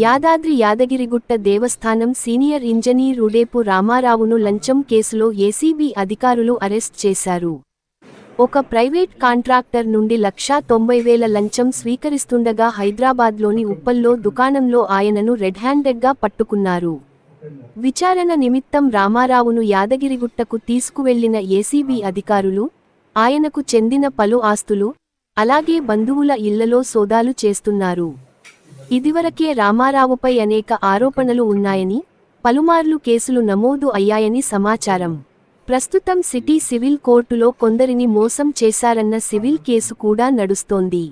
యాదాద్రి యాదగిరిగుట్ట దేవస్థానం senior engineer ఉడేపు రామారావును లంచం కేసులో ACB అధికారులు అరెస్ట్ చేశారు. ఒక ప్రైవేట్ కాంట్రాక్టర్ నుండి లక్షా తొంభై వేల లంచం స్వీకరిస్తుండగా హైదరాబాద్లోని ఉప్పల్లో దుకాణంలో ఆయనను రెడ్ హ్యాండెడ్గా పట్టుకున్నారు. విచారణ నిమిత్తం రామారావును యాదగిరిగుట్టకు తీసుకువెళ్ళిన ఏసీబీ అధికారులు ఆయనకు చెందిన పలు ఆస్తులు అలాగే బంధువుల ఇళ్ళలో సోదాలు చేస్తున్నారు. ఇదివరకే రామారావుపై అనేక ఆరోపణలు ఉన్నాయని పలుమార్లు కేసులు నమోదు అయ్యాయని సమాచారం. ప్రస్తుతం సిటీ సివిల్ కోర్టులో కొందరిని మోసం చేశారన్న సివిల్ కేసు కూడా నడుస్తోంది.